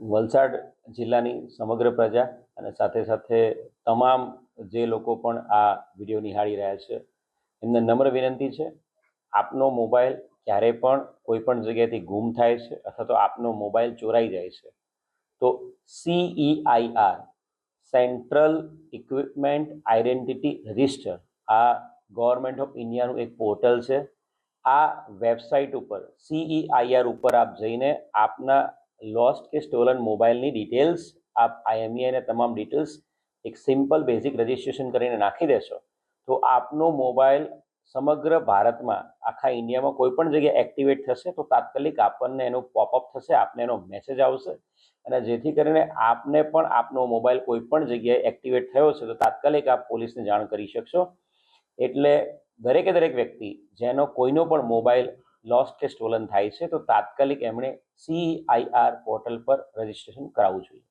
વલસાડ જિલ્લાની સમગ્ર પ્રજા અને સાથે સાથે તમામ જે લોકો પણ આ વીડિયો નિહાળી રહ્યા છે, એમને નમ્ર વિનંતી છે, આપનો મોબાઈલ ક્યારે પણ કોઈ પણ જગ્યાએથી ગુમ થાય છે અથવા તો આપનો મોબાઈલ ચોરાઈ જાય છે. તો CEIR central equipment identity register આ ગવર્મેન્ટ ઓફ ઇન્ડિયાનું એક પોર્ટલ છે. આ વેબસાઇટ ઉપર સીઈઆઈઆર ઉપર આપ જઈને આપના લોસ્ટ કે સ્ટોલન મોબાઈલની ડિટેલ્સ, આપ આઈએમઈઆઈના તમામ ડિટેલ્સ એક સિમ્પલ બેઝિક રજિસ્ટ્રેશન કરીને નાખી દેશો. તો આપનો મોબાઈલ સમગ્ર ભારતમાં, આખા ઇન્ડિયામાં કોઈ પણ જગ્યાએ એક્ટિવેટ થશે, તો તાત્કાલિક આપણને એનો પોપઅપ થશે, આપને એનો મેસેજ આવશે. અને જેથી કરીને આપને પણ આપનો મોબાઈલ કોઈ પણ જગ્યાએ એક્ટિવેટ થયો છે તો તાત્કાલિક આપ પોલીસને જાણ કરી શકશો. એટલે દરેકે દરેક વ્યક્તિ જેનો કોઈનો પણ મોબાઈલ લોસ્ટ કે સ્ટોલન થાય છે, તો તાત્કાલિક એમણે સીઆઈઆર પોર્ટલ પર રજિસ્ટ્રેશન કરાવવું જોઈએ.